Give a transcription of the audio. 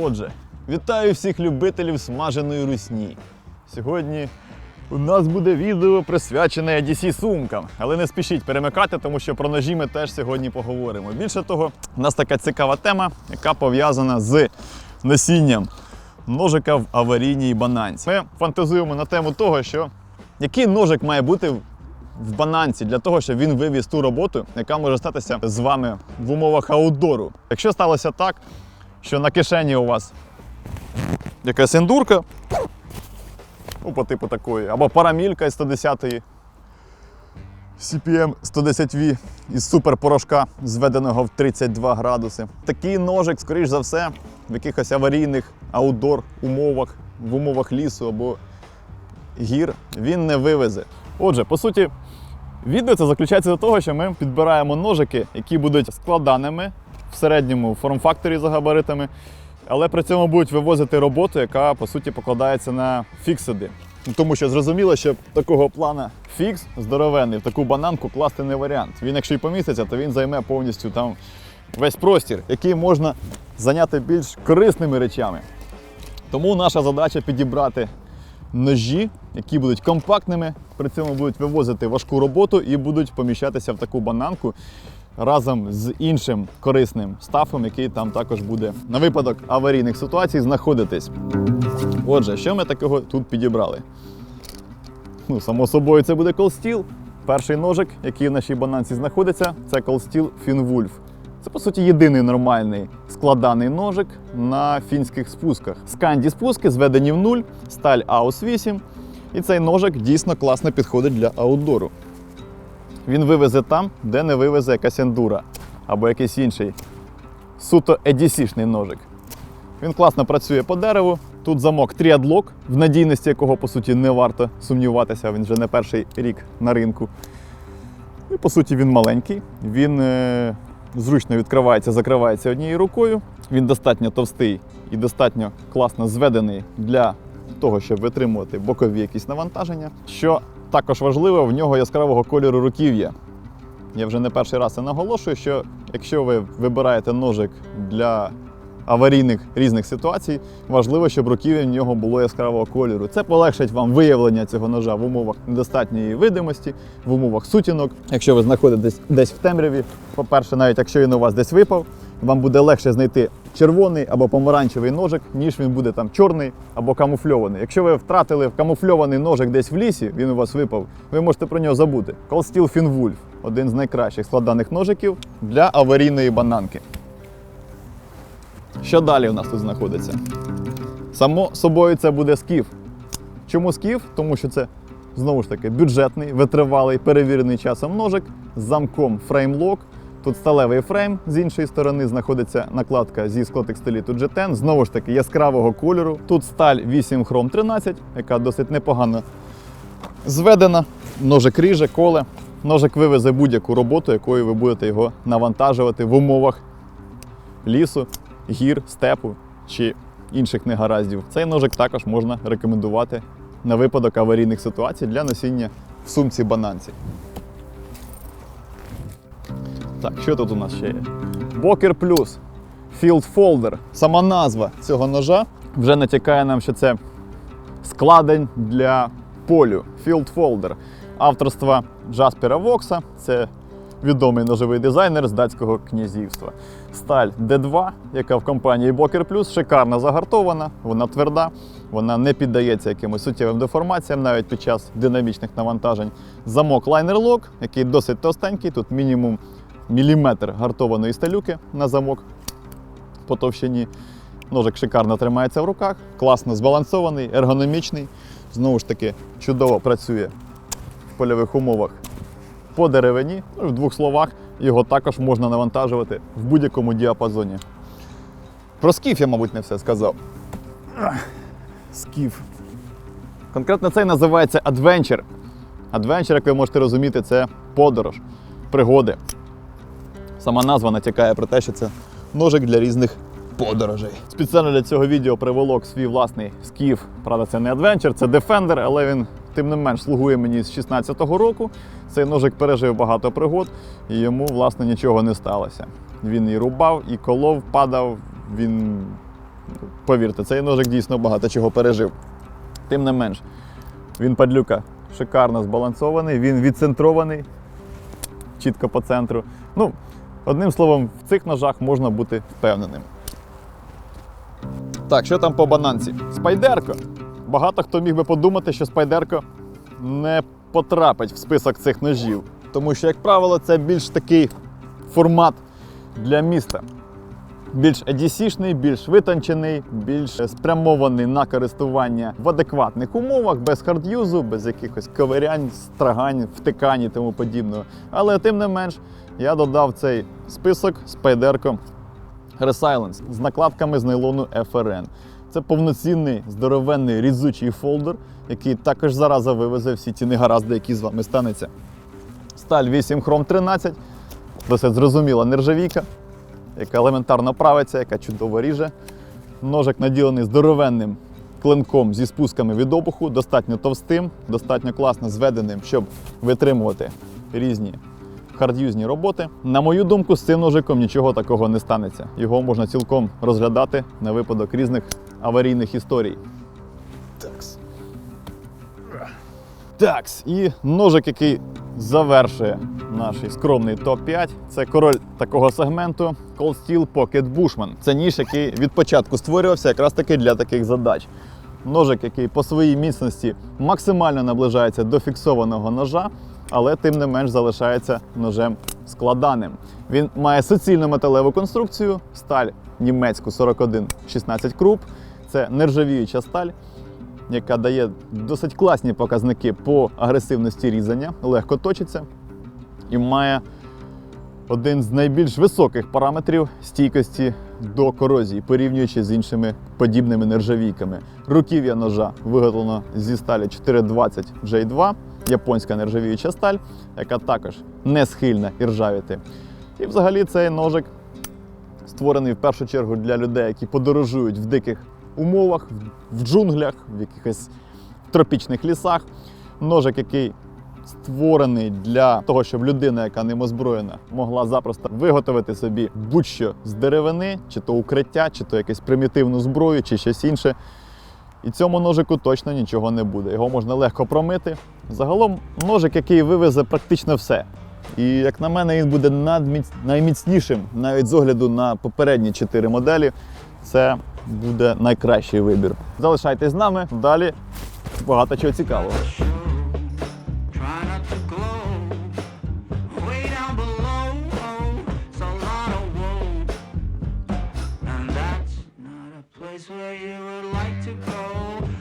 Отже, вітаю всіх любителів смаженої русні. Сьогодні у нас буде відео присвячене ADC сумкам. Але не спішіть перемикати, тому що про ножі ми теж сьогодні поговоримо. Більше того, у нас така цікава тема, яка пов'язана з носінням ножика в аварійній бананці. Ми фантазуємо на тему того, що який ножик має бути в бананці для того, щоб він вивіз ту роботу, яка може статися з вами в умовах аутдору. Якщо сталося так, що на кишені у вас якась ендурка, ну, по типу такої, або парамілька із 110-ї, CPM 110V із суперпорошка, зведеного в 32 градуси. Такий ножик, скоріш за все, в якихось аварійних аутдор умовах, в умовах лісу або гір, він не вивезе. Отже, по суті, відео це заключається до того, що ми підбираємо ножики, які будуть складаними в середньому форм-факторі за габаритами, але при цьому будуть вивозити роботу, яка по суті покладається на фіксиди. Ну, Тому що зрозуміло, що такого плана фікс здоровенний в таку бананку класти не варіант. Він, якщо й поміститься, то він займе повністю там весь простір, який можна зайняти більш корисними речами. Тому наша задача підібрати ножі, які будуть компактними, при цьому будуть вивозити важку роботу і будуть поміщатися в таку бананку разом з іншим корисним стафом, який там також буде на випадок аварійних ситуацій знаходитись. Отже, що ми такого тут підібрали? Ну, само собою, це буде колстіл. Перший ножик, який в нашій бананці знаходиться, це колстіл Фінвульф. Це, по суті, єдиний нормальний складаний ножик на фінських спусках. Сканді спуски зведені в нуль, сталь AUS 8. І цей ножик дійсно класно підходить для аутдору. Він вивезе там, де не вивезе якась ендура або якийсь інший суто EDC-шний ножик. Він класно працює по дереву. Тут замок тріадлок, в надійності якого, по суті, не варто сумніватися, він вже не перший рік на ринку. І по суті він маленький. Він е, зручно відкривається, закривається однією рукою. Він достатньо товстий і достатньо класно зведений для того, щоб витримувати бокові якісь навантаження. Що також важливо, в нього яскравого кольору руків'я. Я вже не перший раз це наголошую, що якщо ви вибираєте ножик для аварійних різних ситуацій, важливо, щоб руків'я в нього було яскравого кольору. Це полегшить вам виявлення цього ножа в умовах недостатньої видимості, в умовах сутінок. Якщо ви знаходитесь десь в темряві, по-перше, навіть якщо він у вас десь випав, вам буде легше знайти червоний або помаранчевий ножик, ніж він буде там чорний або камуфльований. Якщо ви втратили камуфльований ножик десь в лісі, він у вас випав, ви можете про нього забути. Steel Finwolf – один з найкращих складаних ножиків для аварійної бананки. Що далі у нас тут знаходиться? Само собою це буде скіф. Чому скіф? Тому що це знову ж таки бюджетний, витривалий, перевірений часом ножик з замком фреймлок. Тут сталевий фрейм, з іншої сторони знаходиться накладка зі склотекстиліту G10, знову ж таки яскравого кольору. Тут сталь 8 хром 13, яка досить непогано зведена. Ножик ріже, коле. Ножик вивезе будь-яку роботу, якою ви будете його навантажувати в умовах лісу, гір, степу чи інших негараздів. Цей ножик також можна рекомендувати на випадок аварійних ситуацій для носіння в сумці бананці. Так, що тут у нас ще є? Бокер плюс Field Folder. Сама назва цього ножа вже натякає нам, що це складень для полю Field Folder авторства Джаспера Вокса. Це відомий ножовий дизайнер з датського князівства. Сталь D2, яка в компанії Boker Plus, шикарно загартована, вона тверда, вона не піддається якимось суттєвим деформаціям навіть під час динамічних навантажень. Замок Lock, який досить товстенький, тут мінімум міліметр гартованої сталюки на замок по товщині. Ножик шикарно тримається в руках, класно збалансований, ергономічний. Знову ж таки, чудово працює в польових умовах по деревині. Ну, в двох словах, його також можна навантажувати в будь-якому діапазоні. Про скіф я, мабуть, не все сказав. Скіф. Конкретно цей називається Adventure. Adventure, як ви можете розуміти, це подорож, пригоди. Сама назва натякає про те, що це ножик для різних подорожей. Спеціально для цього відео приволок свій власний скіф. Правда, це не Adventure, це Defender, але він тим не менш слугує мені з 16-го року. Цей ножик пережив багато пригод, і йому, власне, нічого не сталося. Він і рубав, і колов, падав, він Повірте, цей ножик дійсно багато чого пережив. Тим не менш, він падлюка шикарно збалансований, він відцентрований чітко по центру. Ну, одним словом, в цих ножах можна бути впевненим. Так, що там по бананці? Спайдерко. Багато хто міг би подумати, що спайдерко не потрапить в список цих ножів. Тому що, як правило, це більш такий формат для міста. Більш EDC-шний, більш витончений, більш спрямований на користування в адекватних умовах, без хардюзу, без якихось ковирянь, страгань, втикань і тому подібного. Але тим не менш, я додав цей список спайдерко Resilience з накладками з нейлону FRN. Це повноцінний здоровенний різучий фолдер, який також зараза вивезе всі ті негаразди, які з вами станеться. Сталь 8 хром 13, досить зрозуміла нержавійка, яка елементарно правиться, яка чудово ріже. Ножик наділений здоровенним клинком зі спусками від обуху, достатньо товстим, достатньо класно зведеним, щоб витримувати різні хардюзні роботи. На мою думку, з цим ножиком нічого такого не станеться. Його можна цілком розглядати на випадок різних аварійних історій. Такс. Такс. І ножик, який завершує наш скромний топ-5. Це король такого сегменту Cold Steel Pocket Bushman. Це ніж, який від початку створювався якраз таки для таких задач. Ножик, який по своїй міцності максимально наближається до фіксованого ножа, але тим не менш залишається ножем складаним. Він має суцільну металеву конструкцію, сталь німецьку 41-16 круп. Це нержавіюча сталь, яка дає досить класні показники по агресивності різання, легко точиться і має один з найбільш високих параметрів стійкості до корозії, порівнюючи з іншими подібними нержавійками. Руків'я ножа виготовлено зі сталі 420 J2, японська нержавіюча сталь, яка також не схильна іржавіти. І взагалі цей ножик створений в першу чергу для людей, які подорожують в диких умовах, в джунглях, в якихось тропічних лісах. Ножик, який створений для того, щоб людина, яка ним озброєна, могла запросто виготовити собі будь-що з деревини, чи то укриття, чи то якусь примітивну зброю, чи щось інше. І цьому ножику точно нічого не буде. Його можна легко промити. Загалом ножик, який вивезе практично все. І як на мене, він буде надміць- найміцнішим, навіть з огляду на попередні чотири моделі це буде найкращий вибір. Залишайтесь з нами, далі багато чого цікавого. where you would like to go.